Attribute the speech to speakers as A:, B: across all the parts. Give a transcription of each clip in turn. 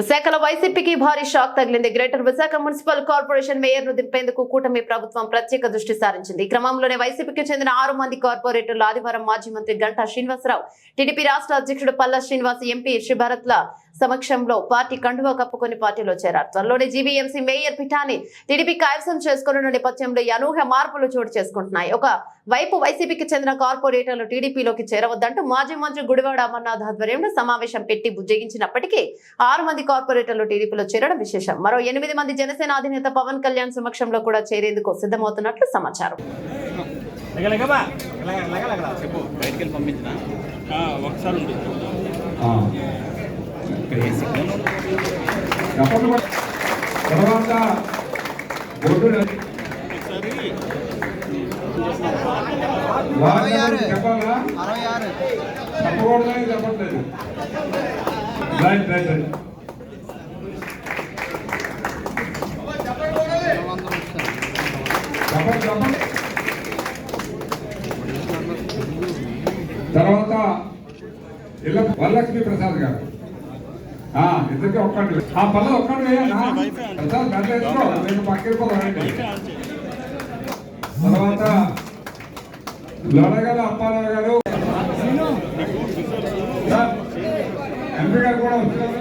A: విశాఖలో వైసీపీకి భారీ షాక్ తగిలింది. గ్రేటర్ విశాఖ మున్సిపల్ కార్పొరేషన్ మేయర్ను దింపేందుకు కూటమి ప్రభుత్వం ప్రత్యేక దృష్టి సారించింది. ఈ క్రమంలోనే వైసీపీకి చెందిన ఆరు మంది కార్పొరేటర్లు ఆదివారం మాజీ మంత్రి గంటా శ్రీనివాసరావు టీడీపీ రాష్ట్ర అధ్యక్షుడు పల్లా శ్రీనివాస్ ఎంపీ శ్రీభరత్ల సమక్షంలో పార్టీ కండువా కప్పుకొని పార్టీలో చేరారు. త్వరలోనే జీవీఎంసీ మేయర్ పీఠాన్ని టీడీపీ కైవసం చేసుకున్న నేపథ్యంలో ఈ అనూహ్య మార్పులు చోటు చేసుకుంటున్నాయి. ఒక వైపు వైసీపీకి చెందిన కార్పొరేటర్లు టీడీపీలోకి చేరవద్దంటూ మాజీ మంత్రి గుడివాడ అమర్నాథ్ ఆధ్వర్యంలో సమావేశం పెట్టి బుజ్జగించినప్పటికీ ఆరు మంది కార్పొరేటర్లు టీడీపీలో చేరడం విశేషం. మరో ఎనిమిది మంది జనసేన అధినేత పవన్ కళ్యాణ్ సమక్షంలో కూడా చేరేందుకు సిద్ధమవుతున్నట్లు సమాచారం.
B: ఒకసారి.
C: తర్వాత చెప్పాలా? చెప్పకూడదని చెప్పట్లేదు. Right right right. తర్వాత ఇళ్ళ వరలక్ష్మి ప్రసాద్ గారు. ఇద్దరికి ఒక్కటి ఆ పల్ల ఒక్కటి వేయన్నా ప్రసాద్ నేను పక్కకి తర్వాత లొడగల అప్పారావు గారు. ఎంపీ గారు కూడా
B: వచ్చారు.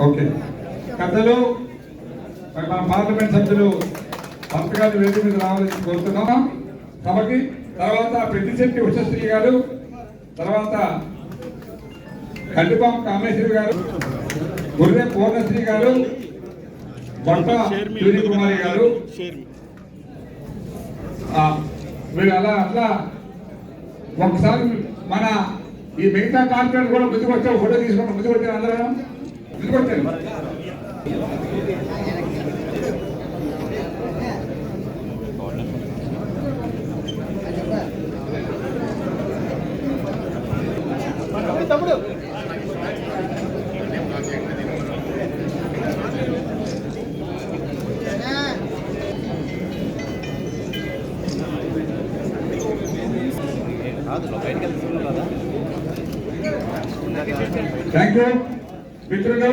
C: ఓకే. కథలు మరి మా పార్లమెంట్ సభ్యులు పంతగారి వేదిక మీద రావాలని కోరుతున్నాం. కాబట్టి తర్వాత పెద్దిశెట్టి ఉషశ్రీ గారు తర్వాత కండిపాం కామేశ్వరి గారు గుర్రె పూర్ణశ్రీ గారు బొట్ట సూర్యకుమారి గారు. మీరు అలా అట్లా ఒకసారి మన ఈ మిగతా కార్పొరేట్ కూడా ముందుకు వచ్చారు ఫోటో తీసుకుంటాం ముందుకు వచ్చారు అందరూ. ముందుకు వచ్చారు.
D: తమ్ముడు
B: కదా
C: థ్యాంక్ యూ మిత్రులు